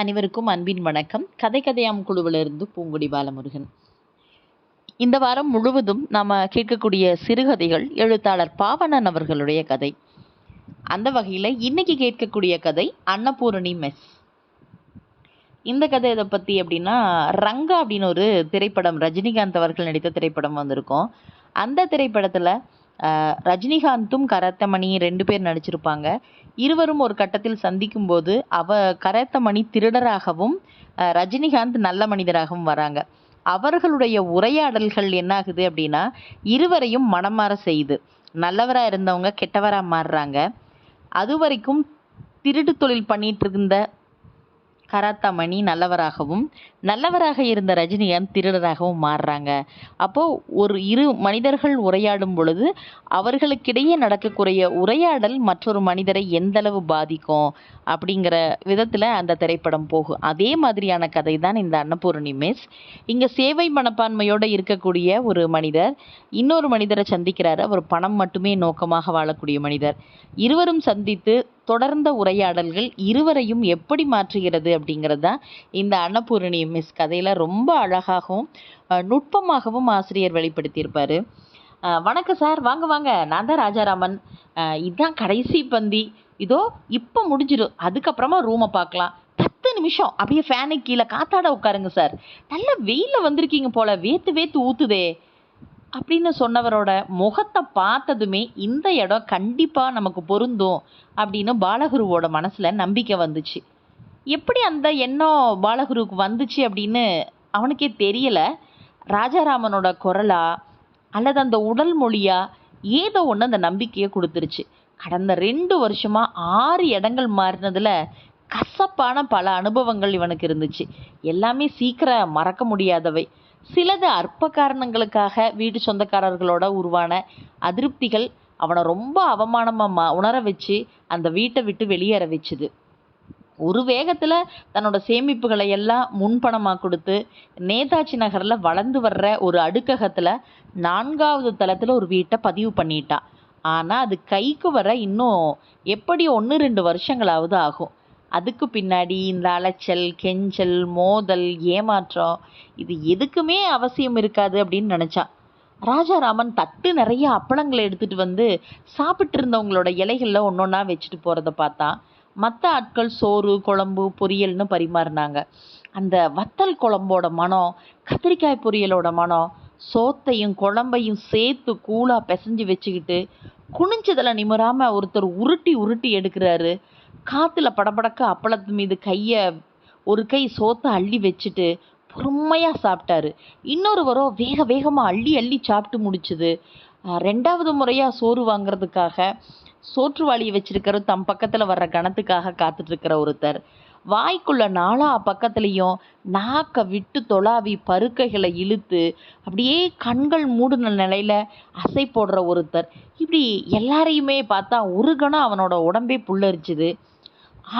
அனைவருக்கும் அன்பின் வணக்கம். கதை கதையாம் குழுவிலிருந்து பூங்குடி பாலமுருகன். இந்த வாரம் முழுவதும் நாம் கேட்கக்கூடிய சிறுகதைகள் எழுத்தாளர் பாவணன் அவர்களுடைய கதை. அந்த வகையில் இன்னைக்கு கேட்கக்கூடிய கதை அன்னபூரணி மெஸ். இந்த கதை இதை பற்றி அப்படின்னா ரங்கா அப்படின்னு ஒரு திரைப்படம் ரஜினிகாந்த் அவர்கள் நடித்த திரைப்படம் வந்திருக்கும். அந்த திரைப்படத்தில் ரஜினிகாந்தும் கரத்தமணி ரெண்டு பேர் நடிச்சிருப்பாங்க. இருவரும் ஒரு கட்டத்தில் சந்திக்கும் போது அவ கரத்தமணி திருடராகவும் ரஜினிகாந்த் நல்ல மனிதராகவும் வராங்க. அவர்களுடைய உரையாடல்கள் என்ன ஆகுது அப்படின்னா இருவரையும் மனமாற செய்யுது நல்லவராக இருந்தவங்க கெட்டவராக மாறுறாங்க. அது வரைக்கும் திருடு தொழில் பண்ணிட்டு இருந்த கராத்தாமணி நல்லவராகவும் நல்லவராக இருந்த ரஜினிகாந்த் திருடராகவும் மாறுறாங்க. அப்போது ஒரு இரு மனிதர்கள் உரையாடும் பொழுது அவர்களுக்கிடையே நடக்கக்கூடிய உரையாடல் மற்றொரு மனிதரை எந்தளவு பாதிக்கும் அப்படிங்கிற விதத்தில் அந்த திரைப்படம் போகும் அதே மாதிரியான கதை தான் இந்த அன்னபூரணி மிஸ். இங்கே சேவை மனப்பான்மையோடு இருக்கக்கூடிய ஒரு மனிதர் இன்னொரு மனிதரை சந்திக்கிறார். அவர் பணம் மட்டுமே நோக்கமாக வாழக்கூடிய மனிதர். இருவரும் சந்தித்து தொடர்ந்த உரையாடல்கள் இருவரையும் எப்படி மாற்றுகிறது அப்படிங்கிறது தான் இந்த அன்னபூரணி மிஸ் கதையில் ரொம்ப அழகாகவும் நுட்பமாகவும் ஆசிரியர் வெளிப்படுத்தியிருப்பார். வணக்கம் சார். வாங்க வாங்க. நான் தான் ராஜாராமன். இதுதான் இதான் கடைசி பந்தி. இதோ இப்போ முடிஞ்சிடும் அதுக்கப்புறமா ரூமை பார்க்கலாம். பத்து நிமிஷம். அப்படியே ஃபேனுக்கு கீழே காத்தாட உட்காருங்க சார். நல்ல வெயிலில் வந்திருக்கீங்க போல. வேத்து வேத்து ஊத்துதே. அப்படின்னு சொன்னவரோட முகத்தை பார்த்ததுமே இந்த இடம் கண்டிப்பா நமக்கு பொருந்தும் அப்படின்னு பாலகுருவோட மனசுல நம்பிக்கை வந்துச்சு. எப்படி அந்த எண்ணம் பாலகுருவுக்கு வந்துச்சு அப்படின்னு அவனுக்கே தெரியல. ராஜாராமனோட குரலா அல்லது அந்த உடல் மொழியா ஏதோ ஒன்று அந்த நம்பிக்கையை கொடுத்துருச்சு. கடந்த ரெண்டு வருஷமா ஆறு இடங்கள் மாறினதுல கசப்பான பல அனுபவங்கள் இவனுக்கு இருந்துச்சு. எல்லாமே சீக்கிரம் மறக்க முடியாதவை. சிலது அற்ப காரணங்களுக்காக வீட்டு சொந்தக்காரர்களோட உருவான அதிருப்திகள் அவனை ரொம்ப அவமானமாக மா- உணர வச்சு அந்த வீட்டை விட்டு வெளியேற வச்சுது. ஒரு வேகத்தில் தன்னோட சேமிப்புகளை எல்லாம் முன்பணமாக கொடுத்து நேதாஜி நகரில் வளர்ந்து வர்ற ஒரு அடுக்ககத்தில் நான்காவது தளத்தில் ஒரு வீட்டை பதிவு பண்ணிட்டான் ஆனால் அது கைக்கு வர இன்னும் எப்படி ஒன்று ரெண்டு வருஷங்களாவது ஆகும். அதுக்கு பின்னாடி இந்த அலைச்சல் கெஞ்சல் மோதல் ஏமாற்றம் இது எதுக்குமே அவசியம் இருக்காது அப்படின்னு நினச்சான். ராஜாராமன் தட்டு நிறைய அப்பளங்களை எடுத்துட்டு வந்து சாப்பிட்டு இருந்தவங்களோட ஒன்று ஒன்றா வச்சுட்டு போகிறத பார்த்தான் மற்ற ஆட்கள் சோறு குழம்பு பொரியல்னு பரிமாறினாங்க. அந்த வத்தல் குழம்போட மனம் கத்திரிக்காய் பொரியலோட மனம் சோத்தையும் குழம்பையும் சேர்த்து கூலாக பிசைஞ்சு வச்சுக்கிட்டு குனிஞ்சதில் நிமிராமல் ஒருத்தர் உருட்டி உருட்டி எடுக்கிறாரு. காற்றுல படபடக்க அப்பளத்து மீது கையை ஒரு கை சோத்தை அள்ளி வச்சுட்டு பொறுமையாக சாப்பிட்டாரு இன்னொருவரோ வேக வேகமாக அள்ளி அள்ளி சாப்பிட்டு முடிச்சுது. ரெண்டாவது முறையாக சோறு வாங்குறதுக்காக சோற்றுவாளியை வச்சிருக்கிற தம் பக்கத்தில் வர்ற கணத்துக்காக காத்துட்ருக்கிற ஒருத்தர். வாய்க்குள்ள நாலா பக்கத்துலேயும் நாக்கை விட்டு தொலாவி பருக்கைகளை இழுத்து அப்படியே கண்கள் மூடின நிலையில அசை போடுற ஒருத்தர். இப்படி எல்லாரையுமே பார்த்தா ஒரு கணம் அவனோட உடம்பே புல்லரிச்சுது.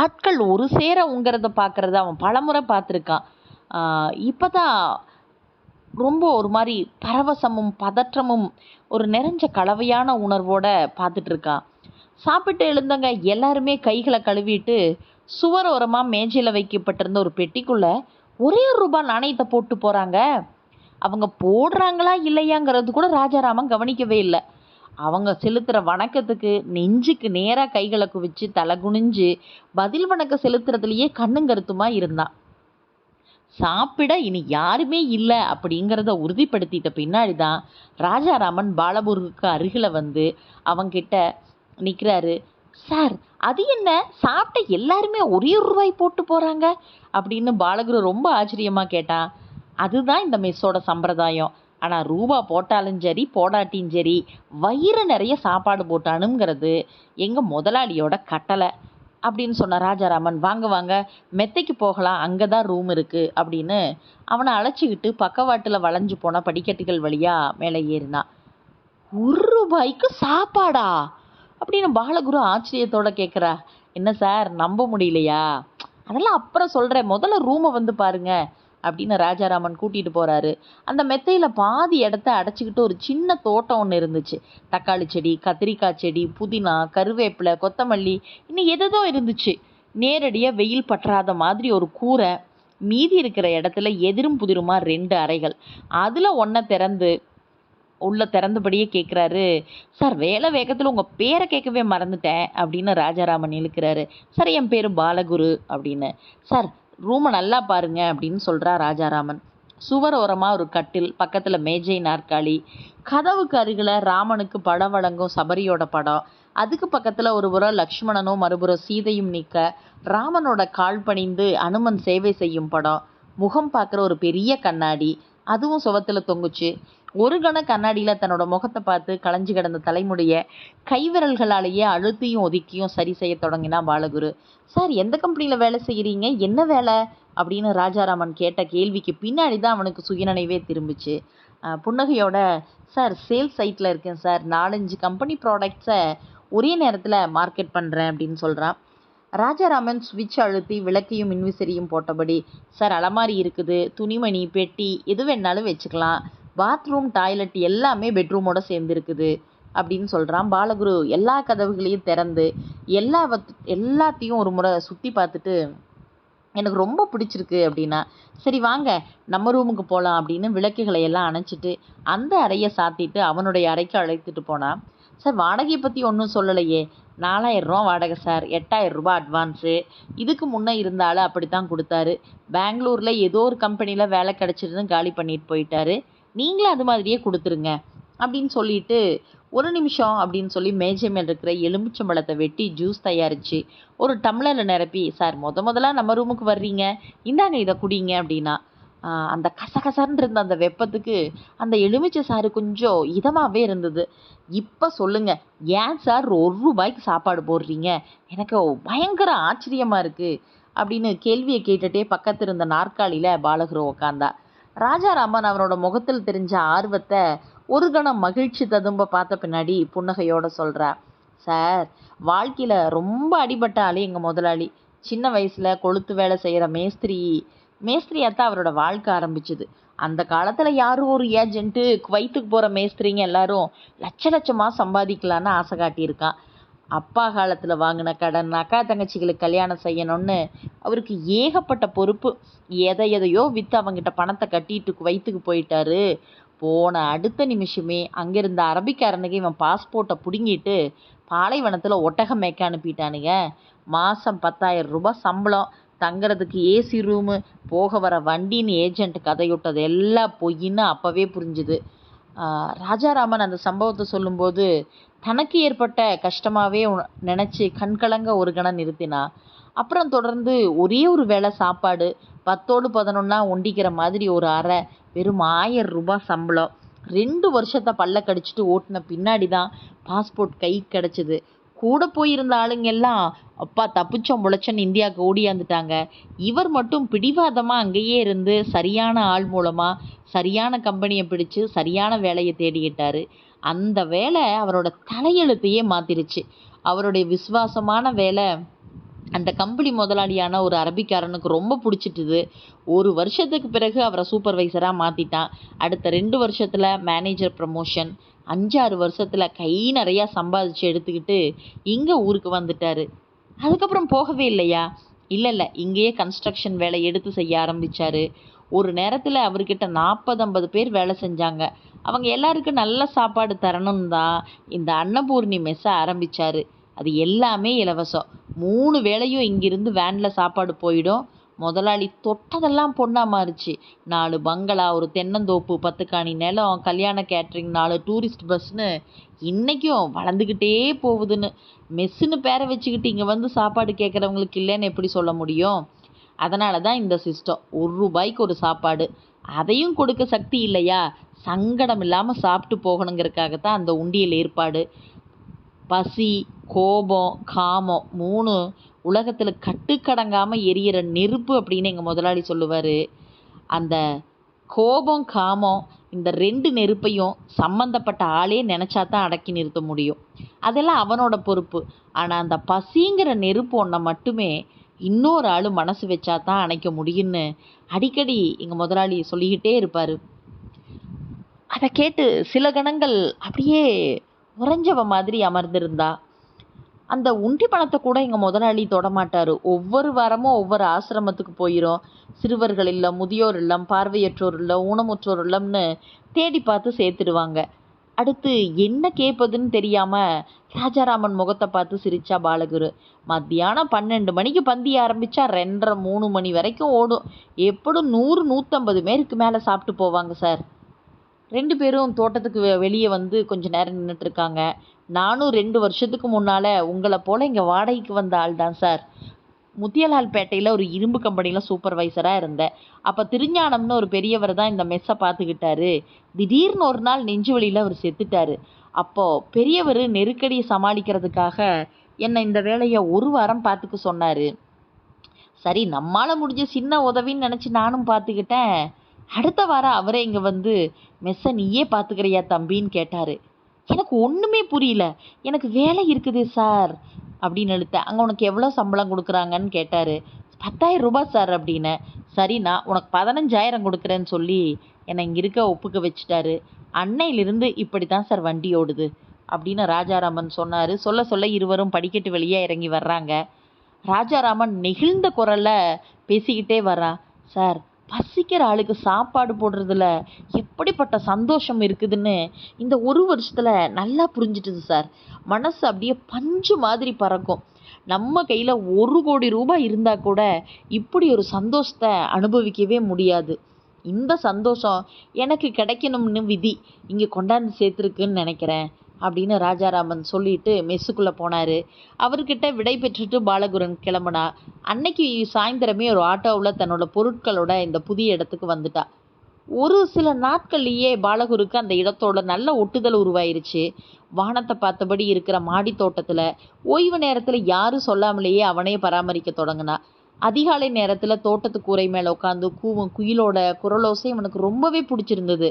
ஆட்கள் ஒரு சேர உங்கிறத பார்க்குறத அவன் பலமுறை பார்த்துருக்கான். இப்போ தான் ரொம்ப ஒரு மாதிரி பரவசமும் பதற்றமும் ஒரு நிறைஞ்ச கலவையான உணர்வோட பார்த்துட்டு இருக்கான். சாப்பிட்டு எழுந்தவங்க எல்லாருமே கைகளை கழுவிட்டு சுவர் ஓரமா மேஜையில வைக்கப்பட்டிருந்த ஒரு பெட்டிக்குள்ளே ஒரே ஒரு ரூபாய் நாணயத்தை போட்டு போகிறாங்க அவங்க போடுறாங்களா இல்லையாங்கிறது கூட ராஜாராமன் கவனிக்கவே இல்லை. அவங்க செலுத்துகிற வணக்கத்துக்கு நெஞ்சுக்கு நேராக கைகளை குவிச்சு தலை குனிஞ்சு பதில் வணக்கம் செலுத்துறதுலையே கண்ணுங்கருத்துமாக இருந்தான் சாப்பிட இனி யாருமே இல்லை அப்படிங்கிறத உறுதிப்படுத்திட்ட பின்னாடி தான் ராஜாராமன் பாலபுருக்கு அருகில் வந்து அவங்கிட்ட நிற்கிறாரு சார் அது என்ன? சாப்பிட்ட எல்லாருமே ஒரே ஒரு ரூபாய் போட்டு போகிறாங்க அப்படின்னு பாலகுரு ரொம்ப ஆச்சரியமாக கேட்டான் அதுதான் இந்த மெஸ்ஸோட சம்பிரதாயம். ஆனால் ரூபா போட்டாலும் சரி போடாட்டியும் சரி வயிறு நிறைய சாப்பாடு போட்டானுங்கிறது எங்கள் முதலாளியோட கட்டளை அப்படின்னு சொன்ன ராஜாராமன் வாங்க வாங்க மெத்தைக்கு போகலாம் அங்கே தான் ரூம் இருக்குது அப்படின்னு அவனை அழைச்சிக்கிட்டு பக்கவாட்டில் வளைஞ்சு போன படிக்கட்டுகள் வழியாக மேலே ஏறினான். ஒரு ரூபாய்க்கு சாப்பாடா? அப்படின்னு பாலகுரு ஆச்சரியத்தோட கேட்குறா என்ன சார் நம்ப முடியலையா? அதெல்லாம் அப்புறம் சொல்கிறேன் முதல்ல ரூமை வந்து பாருங்கள் அப்படின்னு ராஜாராமன் கூட்டிகிட்டு போகிறாரு அந்த மெத்தையில் பாதி இடத்த அடைச்சிக்கிட்டு ஒரு சின்ன தோட்டம் ஒன்று இருந்துச்சு. தக்காளி செடி கத்திரிக்காய் செடி புதினா கருவேப்பிலை கொத்தமல்லி இன்னும் எதோ இருந்துச்சு. நேரடியாக வெயில் பற்றாத மாதிரி ஒரு கூரை மீதி இருக்கிற இடத்துல எதிரும் புதிருமா ரெண்டு அறைகள். அதில் ஒன்றை திறந்து உள்ள திறந்தபடியே கேட்குறாரு சார் வேலை வேகத்தில் உங்கள் பேரை கேட்கவே மறந்துட்டேன் அப்படின்னு ராஜாராமன் இழுக்கிறாரு. சார் என் பேர் பாலகுரு அப்படின்னு. சார் ரூமை நல்லா பாருங்க அப்படின்னு சொல்கிறா ராஜாராமன். சுவர் ஓரமாக ஒரு கட்டில் பக்கத்தில் மேஜை நாற்காலி. கதவுக்கு அருகில் ராமனுக்கு படம் வழங்கும் சபரியோட படம். அதுக்கு பக்கத்தில் ஒரு புறம் லக்ஷ்மணனும் மறுபுறம் சீதையும் நிற்க ராமனோட கால் பணிந்து அனுமன் சேவை செய்யும் படம். முகம் பார்க்குற ஒரு பெரிய கண்ணாடி. அதுவும் சுவத்தில் தொங்குச்சு. ஒரு கண கண்ணாடியில் தன்னோட முகத்தை பார்த்து களைஞ்சு கிடந்த தலைமுடிய கைவிரல்களாலேயே அழுத்தியும் ஒதுக்கியும் சரி செய்ய தொடங்கினா பாலகுரு. சார் எந்த கம்பெனியில் வேலை செய்கிறீங்க என்ன வேலை? அப்படின்னு ராஜாராமன் கேட்ட கேள்விக்கு பின்னாடி தான் அவனுக்கு சுயநினைவே திரும்பிச்சு. புன்னகையோட சார் சேல்ஸ் சைட்டில் இருக்கேன் சார். நாலஞ்சு கம்பெனி ப்ராடக்ட்ஸை ஒரே நேரத்தில் மார்க்கெட் பண்ணுறேன் அப்படின்னு சொல்கிறான் ராஜாராமன் சுவிட்ச் அழுத்தி விளக்கையும் மின்விசிறியும் போட்டபடி சார் அலமாரி இருக்குது. துணிமணி பெட்டி எது வேணாலும் வச்சுக்கலாம். பாத்ரூம் டாய்லெட் எல்லாமே பெட்ரூமோட சேர்ந்து இருக்குது அப்படின்னு சொல்கிறான் பாலகுரு. எல்லா கதவுகளையும் திறந்து எல்லா எல்லாத்தையும் ஒரு முறை சுற்றி பார்த்துட்டு எனக்கு ரொம்ப பிடிச்சிருக்கு அப்படின்னா சரி வாங்க நம்ம ரூமுக்கு போகலாம் அப்படின்னு விளக்குகளை எல்லாம் அணைச்சிட்டு அந்த அறையை சாத்திட்டு அவனுடைய அறைக்கு அழைத்துட்டு போனான் சார் வாடகையை பற்றி ஒன்றும் சொல்லலையே. நாலாயிரரூவா வாடகை சார். எட்டாயிரம் ரூபாய் அட்வான்ஸு இதுக்கு முன்னே இருந்தாலும் அப்படி தான் கொடுத்தாரு. பெங்களூரில் ஏதோ ஒரு கம்பெனியில் வேலை கிடச்சிருந்துன்னு காலி பண்ணிட்டு போயிட்டாரு. நீங்களும் அது மாதிரியே கொடுத்துருங்க. அப்படின்னு சொல்லிட்டு ஒரு நிமிஷம் அப்படின்னு சொல்லி மேஜை மேல் இருக்கிற எலுமிச்சம்பழத்தை வெட்டி ஜூஸ் தயாரித்து ஒரு டம்ளரில் நிரப்பி சார் முத முதல்ல நம்ம ரூமுக்கு வர்றீங்க? இந்தாங்க இதை குடிங்க அப்படின்னா அந்த கசகசன்னு இருந்த அந்த வெப்பத்துக்கு அந்த எலுமிச்சை சாறு கொஞ்சம் இதமாகவே இருந்தது. இப்போ சொல்லுங்க ஏன் சார் ஒரு ரூபாய்க்கு சாப்பாடு போடுறீங்க? எனக்கு பயங்கர ஆச்சரியமாக இருக்குது அப்படின்னு கேள்வியை கேட்டுட்டே பக்கத்து இருந்த நாற்காலியில் பாலகுரு உக்காந்தா. ராஜாராமன் அவனோட முகத்தில் தெரிஞ்ச ஆர்வத்தை ஒரு கணம் மகிழ்ச்சி ததும்ப பார்த்த பின்னாடி புன்னகையோட சொல்கிறா சார் வாழ்க்கையில் ரொம்ப அடிபட்ட ஆளு எங்கள் முதலாளி. சின்ன வயசில் கொளுத்து வேலை செய்கிற மேஸ்திரி. மேஸ்திரியாக தான் அவரோட வாழ்க்கை ஆரம்பிச்சுது. அந்த காலத்தில் யாரும் ஒரு ஏஜென்ட்டு குவைத்துக்கு போகிற மேஸ்திரிங்க எல்லாரும் லட்ச லட்சமாக சம்பாதிக்கலான்னு ஆசை காட்டியிருக்கான் அப்பா காலத்தில் வாங்கின கடன் அக்கா தங்கச்சிகளுக்கு கல்யாணம் செய்யணும்னு அவருக்கு ஏகப்பட்ட பொறுப்பு. எதை எதையோ விற்று அவங்ககிட்ட பணத்தை கட்டிட்டு வயிற்றுக்கு போயிட்டாரு. போன அடுத்த நிமிஷமே அங்கிருந்த அரபிக்காரனுக்கு இவன் பாஸ்போர்ட்டை பிடுங்கிட்டு பாலைவனத்தில் ஒட்டகம் மேய்க்க அனுப்பிட்டானுங்க. மாதம் பத்தாயிரம் ரூபாய் சம்பளம் தங்குறதுக்கு ஏசி ரூமு போக வர வண்டின்னு ஏஜென்ட் கதையுட்டது எல்லாம் பொய்ன்னு அப்போவே புரிஞ்சுது. ராஜாராமன் அந்த சம்பவத்தை சொல்லும்போது தனக்கு ஏற்பட்ட கஷ்டமாகவே நினச்சி கண்கலங்க ஒரு கணம் நிறுத்தினா அப்புறம் தொடர்ந்து ஒரே ஒரு வேளை சாப்பாடு பத்தோடு பதினொன்னா ஒண்டிக்கிற மாதிரி ஒரு அறை வெறும் ஆயிரம் ரூபாய் சம்பளம். ரெண்டு வருஷத்தை பல்ல கடிச்சிட்டு ஓட்டின பின்னாடி தான் பாஸ்போர்ட் கை கிடச்சிது. கூட போயிருந்த ஆளுங்க எல்லாம் அப்பா தப்பிச்சோம் முளைச்சோன்னு இந்தியாவுக்கு ஓடியாந்துட்டாங்க இவர் மட்டும் பிடிவாதமாக அங்கேயே இருந்து சரியான ஆள் மூலமாக சரியான கம்பெனியை பிடிச்சு சரியான வேலையை தேடிக்கிட்டார் அந்த வேலை அவரோட தலையெழுத்தையே மாத்திருச்சு. அவருடைய விசுவாசமான வேலை அந்த கம்பெனி முதலாளியான ஒரு அரபிக்காரனுக்கு ரொம்ப பிடிச்சிட்டுது. ஒரு வருஷத்துக்கு பிறகு அவரை சூப்பர்வைசராக மாற்றிட்டான் அடுத்த ரெண்டு வருஷத்தில் மேனேஜர் ப்ரமோஷன் அஞ்சாறு வருஷத்தில் கை நிறையா சம்பாதிச்சு எடுத்துக்கிட்டு இங்கே ஊருக்கு வந்துட்டாரு. அதுக்கப்புறம் போகவே இல்லையா? இல்லை இல்லை இங்கேயே கன்ஸ்ட்ரக்ஷன் வேலை எடுத்து செய்ய ஆரம்பிச்சாரு. ஒரு நேரத்தில் அவர்கிட்ட நாற்பது ஐம்பது பேர் வேலை செஞ்சாங்க. அவங்க எல்லாருக்கும் நல்ல சாப்பாடு தரணும் தான் இந்த அன்னபூர்ணி மெஸ்ஸை ஆரம்பித்தார் அது எல்லாமே இலவசம். மூணு வேளையும் இங்கிருந்து வேனில் சாப்பாடு போயிடும். முதலாளி தொட்டதெல்லாம் பொண்ணா மாறுச்சு. நாலு பங்களா ஒரு தென்னந்தோப்பு பத்து காணி நிலம் கல்யாண கேட்ரிங் நாலு டூரிஸ்ட் பஸ்னு இன்றைக்கும் வளர்ந்துக்கிட்டே போகுதுன்னு. மெஸ்ஸுன்னு பேரை வச்சுக்கிட்டு இங்கே வந்து சாப்பாடு கேட்குறவங்களுக்கு இல்லைன்னு எப்படி சொல்ல முடியும்? அதனால தான் இந்த சிஸ்டம் ஒரு ரூபாய்க்கு ஒரு சாப்பாடு. அதையும் கொடுக்க சக்தி இல்லையா? சங்கடம் இல்லாமல் சாப்பிட்டு போகணுங்கிறதுக்காக தான் அந்த உண்டியல் ஏற்பாடு. பசி கோபம் காமம் மூணு உலகத்தில் கட்டுக்கடங்காமல் எரியிற நெருப்பு அப்படின்னு எங்கள் முதலாளி சொல்லுவார். அந்த கோபம் காமம் இந்த ரெண்டு நெருப்பையும் சம்மந்தப்பட்ட ஆளே நினச்சா தான் அடக்கி நிறுத்த முடியும். அதெல்லாம் அவனோட பொறுப்பு. ஆனால் அந்த பசிங்கிற நெருப்பு ஒன்றை மட்டுமே இன்னொரு ஆள் மனசு வச்சா தான் அணைக்க முடியும்னு அடிக்கடி எங்கள் முதலாளி சொல்லிக்கிட்டே இருப்பார். அதை கேட்டு சில கணங்கள் அப்படியே உறைஞ்சவ மாதிரி அமர்ந்திருந்தா அந்த உண்டி பணத்தை கூட எங்கள் முதலாளி தொடமாட்டார். ஒவ்வொரு வாரமும் ஒவ்வொரு ஆசிரமத்துக்கு போயிடும் சிறுவர்கள் இல்லம் முதியோர் இல்லம் பார்வையற்றோர் இல்லம் ஊனமுற்றோர் இல்லம்னு தேடி பார்த்து சேர்த்துடுவாங்க. அடுத்து என்ன கேட்பதுன்னு தெரியாமல் ராஜாராமன் முகத்தை பார்த்து சிரிச்சா பாலகுரு. மத்தியானம் பன்னெண்டு மணிக்கு பந்தி ஆரம்பித்தா ரெண்டரை மூணு மணி வரைக்கும் ஓடும். எப்படும் நூறு நூற்றம்பது பேருக்கு மேலே சாப்பிட்டு போவாங்க சார். ரெண்டு பேரும் தோட்டத்துக்கு வெ வெளியே வந்து கொஞ்ச நேரம் நின்றுட்டுருக்காங்க நானும் ரெண்டு வருஷத்துக்கு முன்னால் உங்களை போல் இங்கே வாடகைக்கு வந்த ஆள் தான் சார் முத்தியலால்பேட்டையில் ஒரு இரும்பு கம்பெனியில் சூப்பர்வைசராக இருந்தேன். அப்போ திருஞானம்னு ஒரு பெரியவர் தான் இந்த மெஸ்ஸை பார்த்துக்கிட்டாரு. திடீர்னு ஒரு நாள் நெஞ்சு வழியில் அவர் செத்துட்டாரு. அப்போது பெரியவர் நெருக்கடியை சமாளிக்கிறதுக்காக என்னை இந்த வேலையை ஒரு வாரம் பார்த்துக்க சொன்னார். சரி நம்மால் முடிஞ்ச சின்ன உதவின்னு நினச்சி நானும் பார்த்துக்கிட்டேன். அடுத்த வாரம் அவரே இங்கே வந்து மெஸ்ஸை நீயே பார்த்துக்கிறியா தம்பின்னு கேட்டார். எனக்கு ஒன்றுமே புரியல. எனக்கு வேலை இருக்குது சார். அப்படின்னு இழுத்தேன் அங்கே உனக்கு எவ்வளோ சம்பளம் கொடுக்குறாங்கன்னு கேட்டார். பத்தாயிரம் ரூபாய் சார் அப்படின்னேன் சரிண்ணா உனக்கு பதினஞ்சாயிரம் கொடுக்குறேன்னு சொல்லி என்னை இங்கே இருக்க ஒப்புக்க வச்சுட்டாரு. அன்னையிலிருந்து இப்படி தான் சார் வண்டி ஓடுது. அப்படின்னு ராஜாராமன் சொன்னார். சொல்ல சொல்ல இருவரும் படிக்கட்டு வெளியே இறங்கி வர்றாங்க. ராஜாராமன் நெகிழ்ந்த குரலில் பேசிக்கிட்டே வரான் சார் பசிக்கிற ஆளுக்கு சாப்பாடு போடுறதுல எப்படிப்பட்ட சந்தோஷம் இருக்குதுன்னு இந்த ஒரு வருஷத்தில் நல்லா புரிஞ்சிட்டுது சார். மனசு அப்படியே பஞ்சு மாதிரி பறக்கும். நம்ம கையில் ஒரு கோடி ரூபாய் இருந்தால் கூட இப்படி ஒரு சந்தோஷத்தை அனுபவிக்கவே முடியாது. இந்த சந்தோஷம் எனக்கு கிடைக்கணும்னு விதி இங்கே கொண்டாந்து சேர்த்துருக்குன்னு நினைக்கிறேன். அப்படின்னு ராஜாராமன் சொல்லிட்டு மெஸ்ஸுக்குள்ளே போனார். அவர்கிட்ட விடை பெற்றுட்டு பாலகுரன் கிளம்புனா அன்னைக்கு சாயந்தரமே ஒரு ஆட்டோவில் தன்னோட பொருட்களோட இந்த புதிய இடத்துக்கு வந்துட்டா. ஒரு சில நாட்கள்லேயே பாலகுருக்கு அந்த இடத்தோட நல்ல ஒட்டுதல் உருவாயிருச்சு. வானத்தை பார்த்தபடி இருக்கிற மாடி தோட்டத்தில் ஓய்வு நேரத்தில் யாரும் சொல்லாமலேயே அவனே பராமரிக்க தொடங்கினா. அதிகாலை நேரத்தில் தோட்டத்து கூரை மேலே உட்காந்து கூவும் குயிலோட குரலோசை அவனுக்கு ரொம்பவே பிடிச்சிருந்தது.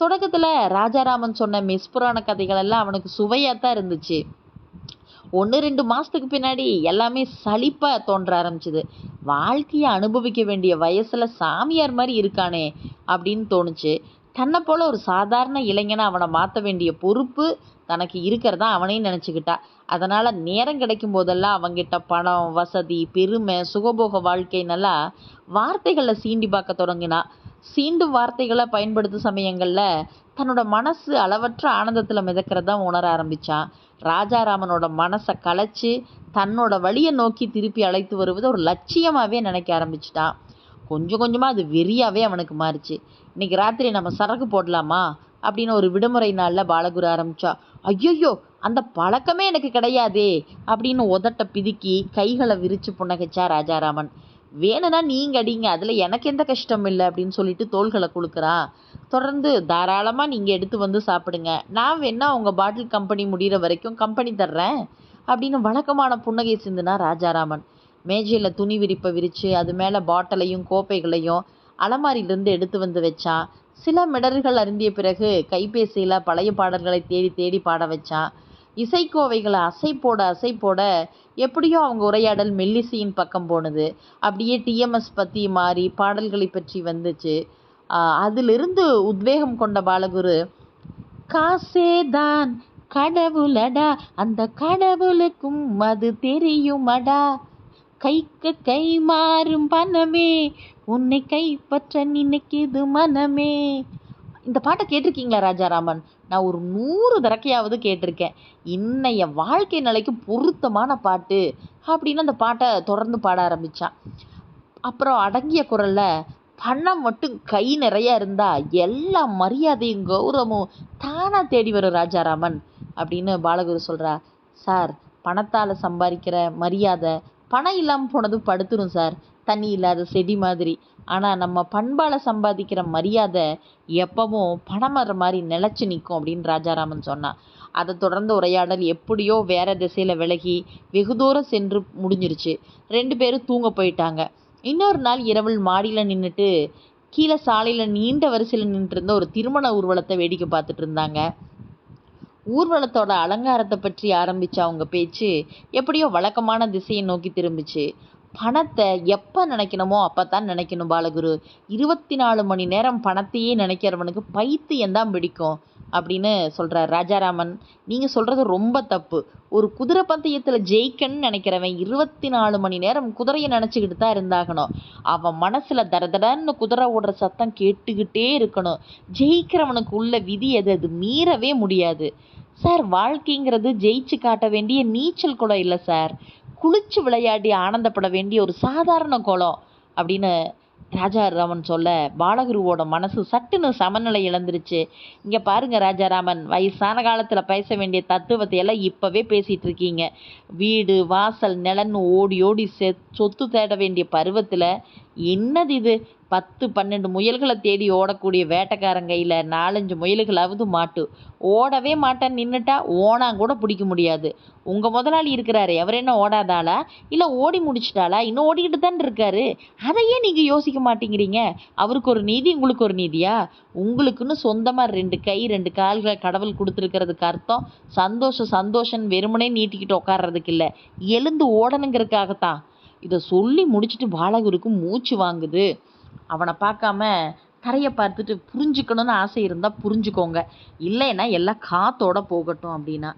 தொடக்கத்தில் ராஜாராமன் சொன்ன மெஸ் புராண கதைகள் எல்லாம் அவனுக்கு சுவையாக தான் இருந்துச்சு. ஒன்று ரெண்டு மாதத்துக்கு பின்னாடி எல்லாமே சலிப்பாக தோன்ற ஆரம்பிச்சுது. வாழ்க்கையை அனுபவிக்க வேண்டிய வயசில் சாமியார் மாதிரி இருக்கானே அப்படின்னு தோணுச்சு. தன்னை போல் ஒரு சாதாரண இளைஞனை அவனை மாற்ற வேண்டிய பொறுப்பு தனக்கு இருக்கிறதா அவனே நினச்சிக்கிட்டா. அதனால் நேரம் கிடைக்கும் போதெல்லாம் அவங்கிட்ட பணம் வசதி பெருமை சுகபோக வாழ்க்கைன்னெல்லாம் வார்த்தைகளில் சீண்டி பார்க்க தொடங்கினா. சீண்டும் வார்த்தைகளை பயன்படுத்தும் சமயங்களில் தன்னோட மனசு அளவற்ற ஆனந்தத்தில் மிதக்கிறதா உணர ஆரம்பித்தான் ராஜாராமனோட மனசை கலைச்சி தன்னோட வழியை நோக்கி திருப்பி அழைத்து வருவது ஒரு லட்சியமாகவே நினைக்க ஆரம்பிச்சிட்டான். கொஞ்சம் கொஞ்சமாக அது வெறியாகவே அவனுக்கு மாறிச்சு. இன்னைக்கு ராத்திரி நம்ம சரக்கு போடலாமா? அப்படின்னு ஒரு விடுமுறை நாளில் பாலகுரு ஆரம்பித்தா ஐயோ அந்த பழக்கமே எனக்கு கிடையாதே அப்படின்னு உதட்ட பிதுக்கி கைகளை விரித்து புன்னகைச்சா ராஜாராமன். வேணும்னா நீங்கள் அடிங்க. அதில் எனக்கு எந்த கஷ்டம் இல்லை அப்படின்னு சொல்லிட்டு தோள்களை கொடுக்குறான் தொடர்ந்து தாராளமாக நீங்கள் எடுத்து வந்து சாப்பிடுங்க. நான் வேணா உங்கள் பாட்டில் கம்பெனி முடிகிற வரைக்கும் கம்பெனி தர்றேன் அப்படின்னு வழக்கமான புன்னகை சிந்துனா ராஜாராமன். மேஜையில் துணி விரிப்பை விரித்து அது மேலே பாட்டிலையும் கோப்பைகளையும் அலமாரியிலிருந்து எடுத்து வந்து வச்சான். சில மிடர்கள் அருந்திய பிறகு கைபேசியில் பழைய பாடல்களை தேடி தேடி பாட வச்சான். இசைக்கோவைகளை அசை போட அசை போட எப்படியோ அவங்க உரையாடல் மெல்லிசையின் பக்கம் போனது. அப்படியே டிஎம்எஸ் பற்றி மாறி பாடல்களை பற்றி வந்துச்சு. அதிலிருந்து உத்வேகம் கொண்ட பாலகுரு காசேதான் கடவுளடா அந்த கடவுளுக்கும் அது தெரியுமடா. கைக்கு கை மாறும் பணமே உன்னை கைப்பற்ற நினைக்கிது மனமே. இந்த பாட்டை கேட்டிருக்கீங்களா ராஜாராமன் நான் ஒரு நூறு தடக்கையாவது கேட்டிருக்கேன். இன்னைய வாழ்க்கை நிலைக்கு பொருத்தமான பாட்டு அப்படின்னு அந்த பாட்டை தொடர்ந்து பாட ஆரம்பித்தான் அப்புறம் அடங்கிய குரலில் பணம் மட்டும் கை நிறைய இருந்தால் எல்லா மரியாதையும் கௌரவமும் தானாக தேடி வரும் ராஜாராமன் அப்படின்னு பாலகுரு சொல்கிறா சார் பணத்தால் சம்பாதிக்கிற மரியாதை பணம் இல்லாமல் போனது படுத்துரும் சார். தண்ணி இல்லாத செடி மாதிரி. ஆனால் நம்ம பண்பால் சம்பாதிக்கிற மரியாதை எப்பவும் பணம் வர்ற மாதிரி நிலச்சி நிற்கும் அப்படின்னு ராஜாராமன் சொன்னான் அதை தொடர்ந்து உரையாடல் எப்படியோ வேற திசையில் விலகி வெகு தூரம் சென்று முடிஞ்சிருச்சு. ரெண்டு பேரும் தூங்க போயிட்டாங்க. இன்னொரு நாள் இரவில் மாடியில் நின்றுட்டு கீழே சாலையில் நீண்ட வரிசையில் நின்றுட்டு இருந்த ஒரு திருமண ஊர்வலத்தை வேடிக்கை பார்த்துட்டு இருந்தாங்க. ஊர்வலத்தோட அலங்காரத்தை பற்றி ஆரம்பித்த அவங்க பேச்சு எப்படியோ வழக்கமான திசையை நோக்கி திரும்பிச்சு. பணத்தை எப்போ நினைக்கணுமோ அப்போ தான் நினைக்கணும் பாலகுரு. இருபத்தி நாலு மணி நேரம் பணத்தையே நினைக்கிறவனுக்கு பைத்தியம் தான் பிடிக்கும் அப்படின்னு சொல்கிறார் ராஜாராமன். நீங்கள் சொல்கிறது ரொம்ப தப்பு. ஒரு குதிரை பந்தயத்தில் ஜெயிக்கணும்னு நினைக்கிறவன் இருபத்தி நாலு மணி நேரம் குதிரையை நினச்சிக்கிட்டு தான் இருந்தாகணும். அவன் மனசில் தரதடன்னு குதிரை ஓடுற சத்தம் கேட்டுக்கிட்டே இருக்கணும். ஜெயிக்கிறவனுக்கு உள்ள விதி அது அது மீறவே முடியாது. சார் வாழ்க்கைங்கிறது ஜெயிச்சு காட்ட வேண்டிய நீச்சல் குளம் இல்லை சார். குளிச்சு விளையாடி ஆனந்தப்பட வேண்டிய ஒரு சாதாரண குளம் அப்படின்னு ராஜாராமன் சொல்ல பாலகுருவோட மனசு சட்டுன்னு சமநிலை இழந்துருச்சு. இங்கே பாருங்க ராஜாராமன் வயசான காலத்தில் பேச வேண்டிய தத்துவத்தை எல்லாம் இப்போவே பேசிகிட்டு இருக்கீங்க. வீடு வாசல் நிலன்னு ஓடி ஓடி செ சொத்து தேட வேண்டிய பருவத்தில் என்னது இது பத்து பன்னெண்டு முயல்களை தேடி ஓடக்கூடிய வேட்டைக்காரன் கையில் நாலஞ்சு முயல்களாவது மாட்டு. ஓடவே மாட்டேன்னு நின்றுட்டா ஓனாங்கூட பிடிக்க முடியாது. உங்கள் முதலாளி இருக்கிறாரு அவர் என்ன ஓடாதாளா? இல்லை ஓடி முடிச்சிட்டாளா? இன்னும் ஓடிக்கிட்டு தான் இருக்காரு. அதையே நீங்கள் யோசிக்க மாட்டேங்கிறீங்க. அவருக்கு ஒரு நீதி உங்களுக்கு ஒரு நீதியா? உங்களுக்குன்னு சொந்தமாக ரெண்டு கை ரெண்டு கால்களை கடவுள் கொடுத்துருக்கிறதுக்கு அர்த்தம். சந்தோஷம் சந்தோஷம் வெறுமனே நீட்டிக்கிட்டு உட்கார்றதுக்கு இல்லை. எழுந்து ஓடணுங்கிறதுக்காகத்தான். இதை சொல்லி முடிச்சுட்டு பாலகுருக்கு மூச்சு வாங்குது. அவனை பார்க்காம தரையை பார்த்துட்டு புரிஞ்சுக்கணும்னு ஆசை இருந்தால் புரிஞ்சுக்கோங்க. இல்லைன்னா எல்லாம் காத்தோட போகட்டும் அப்படின்னா.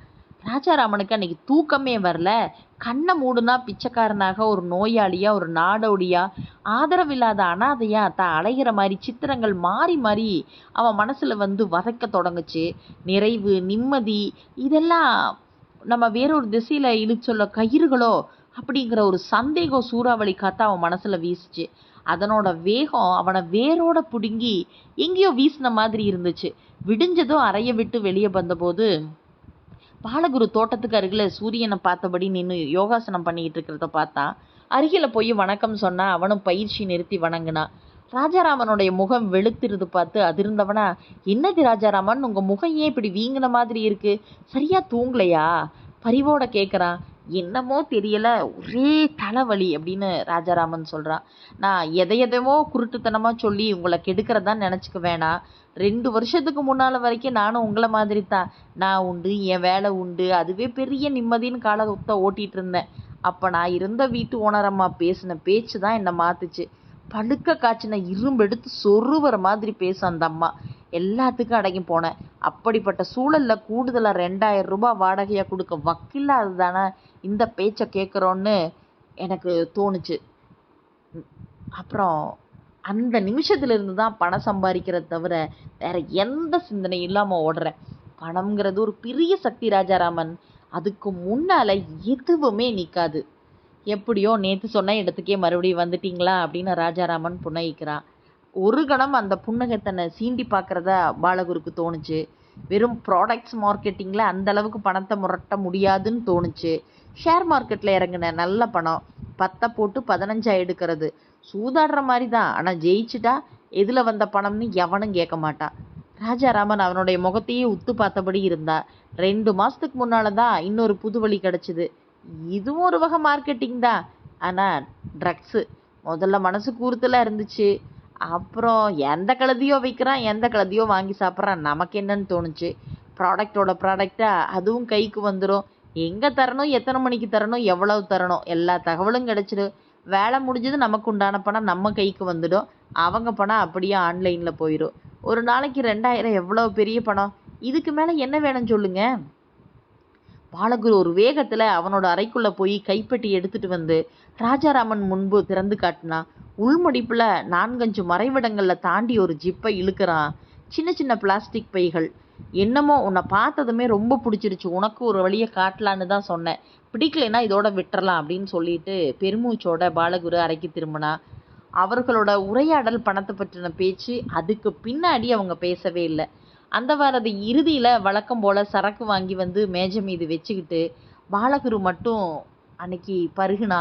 ராஜாராமனுக்கு அன்னைக்கு தூக்கமே வரல. கண்ணை மூடுனா பிச்சைக்காரனாக ஒரு நோயாளியா ஒரு நாடோடியா ஆதரவில்லாத அனாதையா தான் அலைகிற மாதிரி சித்திரங்கள் மாறி மாறி அவன் மனசுல வந்து வதைக்க தொடங்குச்சு. நிறைவு நிம்மதி இதெல்லாம் நம்ம வேறொரு திசையில இழுச்சொல்ல கயிறுகளோ அப்படிங்கிற ஒரு சந்தேகம் சூறாவளி காத்தா அவன் மனசுல வீசுச்சு. அதனோட வேகம் அவனை வேரோட பிடுங்கி எங்கேயோ வீசின மாதிரி இருந்துச்சு. விடிஞ்சதும் அறைய விட்டு வெளியே வந்தபோது பாலகுரு தோட்டத்துக்கு அருகில் சூரியனை பார்த்தபடி நின்று யோகாசனம் பண்ணிக்கிட்டு இருக்கிறத பார்த்தான் அருகில் போய் வணக்கம் சொன்னா அவனும் பயிற்சி நிறுத்தி வணங்கினான் ராஜாராமனுடைய முகம் வெளுத்திருது பார்த்து அதிர்ந்தவனா என்னது ராஜாராமன் உங்க முகம் ஏன் இப்படி வீங்கின மாதிரி இருக்கு? சரியா தூங்கலையா? பரிவோட கேட்குறான் என்னமோ தெரியல ஒரே தலைவலி அப்படின்னு ராஜாராமன் சொல்கிறான் நான் எதை எதையோ குருட்டுத்தனமாக சொல்லி உங்களை கெடுக்கிறதா நினச்சிக்க வேணாம். ரெண்டு வருஷத்துக்கு முன்னால் வரைக்கும் நானும் உங்களை மாதிரி தான் நான் உண்டு என் வேலை உண்டு. அதுவே பெரிய நிம்மதின்னு காலத்தை ஓட்டிகிட்டு இருந்தேன். அப்போ நான் இருந்த வீட்டு ஓனரம்மா பேசின பேச்சு தான் என்னை மாற்றுச்சு பழுக்க காய்ச்சின இரும்பெடுத்து சொருவர மாதிரி பேசும் அந்த அம்மா. எல்லாத்துக்கும் அடங்கி போனேன். அப்படிப்பட்ட சூழலில் கூடுதலாக ரெண்டாயிரம் ரூபாய் வாடகையாக கொடுக்க வக்கில்லாது தானே இந்த பேச்சை கேட்குறோன்னு எனக்கு தோணுச்சு. அப்புறம் அந்த நிமிஷத்துலேருந்து தான் பணம் சம்பாதிக்கிறத தவிர வேற எந்த சிந்தனை இல்லாமல் ஓடுறேன். பணம்ங்கிறது ஒரு பெரிய சக்தி ராஜாராமன். அதுக்கு முன்னால எதுவுமே நிற்காது எப்படியோ நேற்று சொன்ன இடத்துக்கே மறுபடியும் வந்துட்டீங்களா அப்படின்னு ராஜாராமன் புன்னகிக்கிறான். ஒரு கணம் அந்த புன்னகை தன்னை சீண்டி பார்க்குறதா பாலகுருக்கு தோணுச்சு. வெறும் ப்ராடக்ட்ஸ் மார்க்கெட்டிங்கில் அந்த அளவுக்கு பணத்தை முரட்ட முடியாதுன்னு தோணுச்சு. ஷேர் மார்க்கெட்டில் இறங்கின நல்ல பணம். பத்தை போட்டு பதினஞ்சா எடுக்கிறது. சூதாடுற மாதிரி தான் ஆனால் ஜெயிச்சுட்டா எதில் வந்த பணம்னு எவனும் கேட்க மாட்டான் ராஜாராமன் அவனுடைய முகத்தையே உத்து பார்த்தபடி இருந்தா. ரெண்டு மாதத்துக்கு முன்னால் தான் இன்னொரு புது வழி கிடச்சிது. இதுவும் ஒரு வகை மார்க்கெட்டிங் தான். ஆனால் ட்ரக்ஸு முதல்ல மனசு கூறுத்தலாக இருந்துச்சு. அப்புறம் எந்த கழுதியோ விற்கிறான் எந்த கழுதியோ வாங்கி சாப்பிட்றான். நமக்கு என்னன்னு தோணுச்சு. ப்ராடக்டோட ப்ராடக்டாக அதுவும் கைக்கு வந்துடும் எங்கே தரணும் எத்தனை மணிக்கு தரணும் எவ்வளவு தரணும்? எல்லா தகவலும் கிடச்சிடும் வேலை முடிஞ்சது நமக்கு உண்டான பணம் நம்ம கைக்கு வந்துடும். அவங்க பணம் அப்படியே ஆன்லைனில் போயிடும் ஒரு நாளைக்கு ரெண்டாயிரம் எவ்வளோ பெரிய பணம்? இதுக்கு மேலே என்ன வேணும் சொல்லுங்க. பாலகுரு ஒரு வேகத்தில் அவனோட அறைக்குள்ளே போய் கைப்பெட்டி எடுத்துட்டு வந்து ராஜாராமன் முன்பு திறந்து காட்டினான். உள்முடிப்பில் நான்கஞ்சு மறைவிடங்களில் தாண்டி ஒரு ஜிப்பை இழுக்கிறான். சின்ன சின்ன பிளாஸ்டிக் பைகள். என்னமோ உன்னை பார்த்ததுமே ரொம்ப பிடிச்சிருச்சு. உனக்கு ஒரு வழியை காட்டலான்னு தான் சொன்னேன். பிடிக்கலைன்னா இதோட விட்டுறலாம் அப்படின்னு சொல்லிட்டு பெருமூச்சோட பாலகுரு அறைக்கு திரும்பினா. அவர்களோட உரையாடல் பணத்தை பற்றின பேச்சு அதுக்கு பின்னாடி அவங்க பேசவே இல்லை. அந்த வாரது இறுதியில் வழக்கம் போல் சரக்கு வாங்கி வந்து மேஜை மீது வச்சுக்கிட்டு பாலகுரு மட்டும் அன்னைக்கு பருகுனா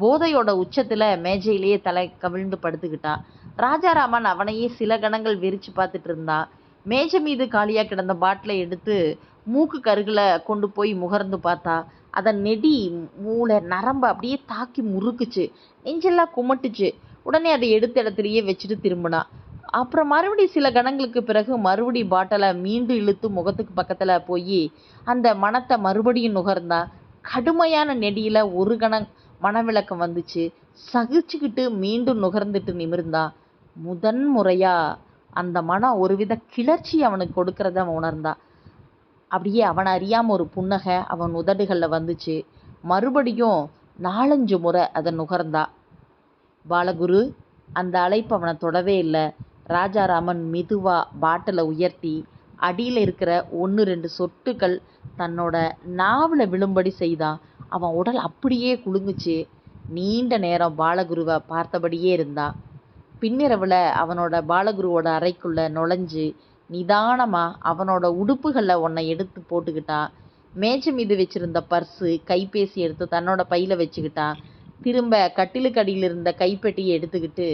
போதையோட உச்சத்துல மேஜையிலேயே தலை கவிழ்ந்து படுத்துக்கிட்டான் ராஜாராமன் அவனையே சில கணங்கள் வெறிச்சு பார்த்துட்டு இருந்தான் மேஜை மீது காலியா கிடந்த பாட்டிலை எடுத்து மூக்கு கருகில் கொண்டு போய் முகர்ந்து பார்த்தா. அதன் நெடி மூளை நரம்பு அப்படியே தாக்கி முறுக்குச்சு. நெஞ்செல்லாம் குமட்டுச்சு. உடனே அதை எடுத்த இடத்துலயே வச்சுட்டு திரும்பினா. அப்புறம் மறுபடியும் சில கணங்களுக்கு பிறகு மறுபடி பாட்டிலை மீண்டும் இழுத்து முகத்துக்கு பக்கத்தில் போய் அந்த மனத்தை மறுபடியும் நுகர்ந்தா. கடுமையான நெடியில் ஒரு கணம் மனவிளக்கம் வந்துச்சு. சகிச்சுக்கிட்டு மீண்டும் நுகர்ந்துட்டு நிமிர்ந்தா முதன் முறையாக அந்த மனம் ஒருவித கிளர்ச்சி அவனுக்கு கொடுக்கறத அவன் உணர்ந்தான் அப்படியே அவனை அறியாமல் ஒரு புன்னகை அவன் உதடுகளில் வந்துச்சு. மறுபடியும் நாலஞ்சு முறை அதை நுகர்ந்தா. பாலகுரு அந்த அழைப்பு அவனை தொடவே இல்லை. ராஜாராமன் மெதுவாக பாட்டிலை உயர்த்தி அடியில் இருக்கிற ஒன்று ரெண்டு சொட்டுக்கள் தன்னோட நாவில் விழும்படி செய்தான் அவன் உடல் அப்படியே குலுங்குச்சு. நீண்ட நேரம் பாலகுருவை பார்த்தபடியே இருந்தா. பின்னிரவில் அவனோட பாலகுருவோட அறைக்குள்ள நுழைஞ்சு நிதானமாக அவனோட உடுப்புகளை ஒன்றை எடுத்து போட்டுக்கிட்டான் மேஜை மீது வச்சிருந்த பர்ஸு கைபேசி எடுத்து தன்னோட பையில வச்சுக்கிட்டான் திரும்ப கட்டிலுக்கு அடியில் இருந்த கைப்பெட்டியை எடுத்துக்கிட்டு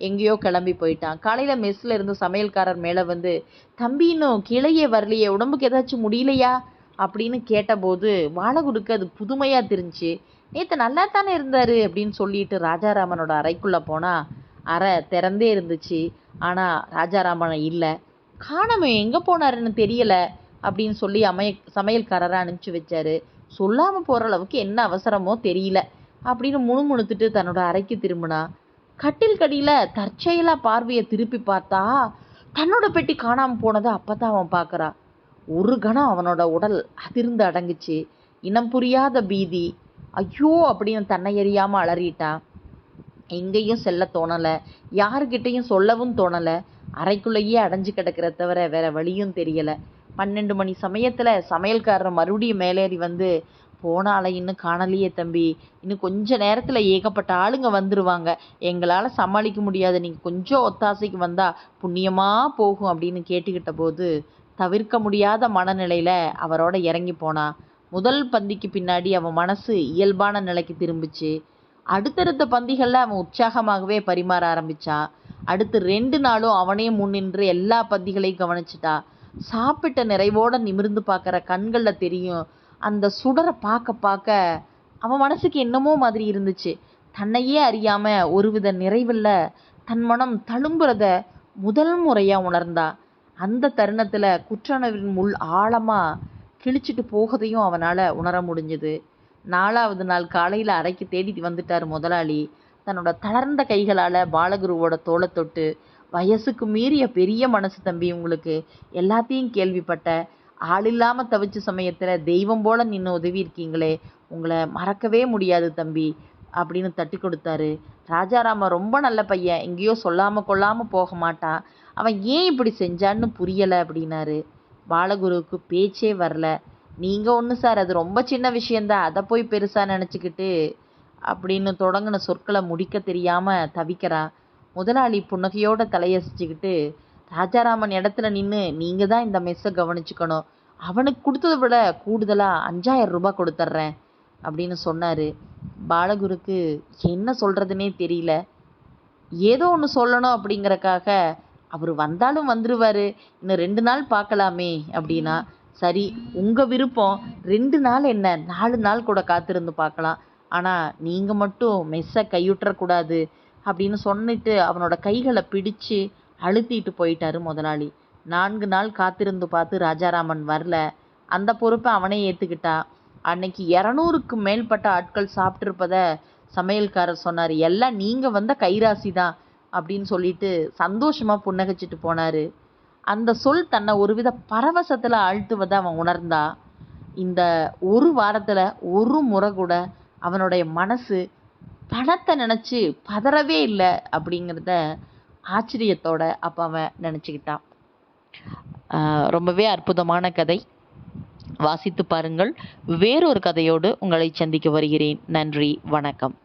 எங்கேயோ கிளம்பி போயிட்டான். காலையில் மெஸ்ஸில் இருந்து சமையல்காரர் மேலே வந்து தம்பி இன்னும் கிளையே வரலையே உடம்புக்கு ஏதாச்சும் முடியலையா? அப்படின்னு கேட்டபோது வாழகுருக்கு அது புதுமையாக தெரிஞ்சு நேற்று நல்லா தானே இருந்தார்? அப்படின்னு சொல்லிட்டு ராஜாராமனோட அறைக்குள்ளே போனால் அறை திறந்தே இருந்துச்சு. ஆனால் ராஜாராமன் இல்லை. காணமே எங்கே போனாருன்னு தெரியலை அப்படின்னு சொல்லி அமைய சமையல்காரரை அனுப்பிச்சு வச்சாரு. சொல்லாமல் போகிற அளவுக்கு என்ன அவசரமோ தெரியல அப்படின்னு முணுமுணுத்துட்டு தன்னோட அறைக்கு திரும்பினா கட்டில் கடியில தற்செயலா பார்வையை திருப்பி பார்த்தா தன்னோட பெட்டி காணாமல் போனதை அப்போ தான் அவன் பார்க்குறான் ஒரு கணம் அவனோட உடல் அதிர்ந்து அடங்குச்சு. இனம் புரியாத பீதி. ஐயோ அப்படின்னு தன்னை எறியாமல் அலறிட்டான் எங்கேயும் செல்ல தோணலை. யாருக்கிட்டேயும் சொல்லவும் தோணலை. அறைக்குள்ளேயே அடைஞ்சு கிடக்கிற தவிர வேற வழியும் தெரியலை. பன்னெண்டு மணி சமயத்தில் சமையல்காரர் மறுபடியும் மேலேறி வந்து போன ஆளை இன்னும் காணலையே தம்பி. இன்னும் கொஞ்ச நேரத்தில் ஏகப்பட்ட ஆளுங்க வந்துடுவாங்க எங்களால் சமாளிக்க முடியாது. நீங்கள் கொஞ்சம் ஒத்தாசைக்கு வந்தால் புண்ணியமாக போகும் அப்படின்னு கேட்டுக்கிட்ட போது தவிர்க்க முடியாத மனநிலையில் அவரோட இறங்கி போனான் முதல் பந்திக்கு பின்னாடி அவன் மனசு இயல்பான நிலைக்கு திரும்பிச்சு. அடுத்தடுத்த பந்திகளில் அவன் உற்சாகமாகவே பரிமாற ஆரம்பித்தான் அடுத்து ரெண்டு நாளும் அவனே முன்னின்று எல்லா பந்திகளையும் கவனிச்சிட்டா. சாப்பிட்ட நிறைவோட நிமிர்ந்து பார்க்குற கண்களில் தெரியும். அந்த சுடரை பார்க்க பார்க்க அவன் மனசுக்கு என்னமோ மாதிரி இருந்துச்சு. தன்னையே அறியாமல் ஒருவித நிறைவில் தன் மனம் தழும்புறத முதல் முறையாக உணர்ந்தா. அந்த தருணத்தில் குற்றணவின் முள் ஆழமாக கிழிச்சிட்டு போகதையும் அவனால் உணர முடிஞ்சது. நாலாவது நாள் காலையில் அறைக்கு தேடி வந்துட்டார் முதலாளி. தன்னோட தளர்ந்த கைகளால் பாலகுருவோட தோலை தொட்டு வயசுக்கு மீறிய பெரிய மனசு தம்பி உங்களுக்கு. எல்லாத்தையும் கேள்விப்பட்ட ஆள் இல்லாமல் தவிச்ச சமயத்தில் தெய்வம் போல் நின்று உதவி இருக்கீங்களே உங்களை மறக்கவே முடியாது தம்பி அப்படின்னு தட்டி கொடுத்தாரு. ராஜாராம ரொம்ப நல்ல பையன் எங்கேயோ சொல்லாமல் கொள்ளாமல் போக மாட்டான். அவன் ஏன் இப்படி செஞ்சான்னு புரியலை அப்படின்னாரு. பாலகுருவுக்கு பேச்சே வரல. நீங்கள் ஒன்று சார் அது ரொம்ப சின்ன விஷயந்தான் அதை போய் பெருசாக நினச்சிக்கிட்டு அப்படின்னு தொடங்கின சொற்களை முடிக்க தெரியாமல் தவிக்கிறா முதலாளி புன்னகையோட தலையசிச்சுக்கிட்டு ராஜாராமன் இடத்துல நின்று நீங்கள் தான் இந்த மெஸ்ஸை கவனிச்சுக்கணும். அவனுக்கு கொடுத்ததை விட கூடுதலாக அஞ்சாயிரம் ரூபாய் கொடுத்துட்றேன் அப்படின்னு சொன்னார். பாலகுருக்கு என்ன சொல்கிறதுனே தெரியல. ஏதோ ஒன்று சொல்லணும் அப்படிங்கிறக்காக அவர் வந்தாலும் வந்துடுவார் இன்னும் ரெண்டு நாள் பார்க்கலாமே அப்படின்னா சரி உங்கள் விருப்பம். ரெண்டு நாள் என்ன? நாலு நாள் கூட காத்திருந்து பார்க்கலாம் ஆனால் நீங்கள் மட்டும் மெஸ்ஸை கையுற்றக்கூடாது அப்படின்னு சொன்னிட்டு அவனோட கைகளை பிடிச்சு அழுத்திட்டு போயிட்டாரு முதலாளி. நான்கு நாள் காத்திருந்து பார்த்து ராஜாராமன் வரல. அந்த பொறுப்பை அவனே ஏற்றுக்கிட்டா அன்னைக்கு இரநூறுக்கு மேற்பட்ட ஆட்கள் சாப்பிட்ருப்பத சமையல்காரர் சொன்னார். எல்லாம் நீங்கள் வந்த கைராசி தான் அப்படின்னு சொல்லிட்டு சந்தோஷமாக புன்னகைச்சிட்டு போனார். அந்த சொல் தன்னை ஒருவித பரவசத்தில் ஆழ்த்துவதை அவன் உணர்ந்தா. இந்த ஒரு வாரத்தில் ஒரு முறை கூட அவனுடைய மனசு பணத்தை நினச்சி பதறவே இல்லை அப்படிங்கிறத ஆச்சரியத்தோட அப்போ அவன் நினச்சிக்கிட்டான். ரொம்பவே அற்புதமான கதை. வாசித்து பாருங்கள். வேறொரு கதையோடு உங்களை சந்திக்க வருகிறேன். நன்றி. வணக்கம்.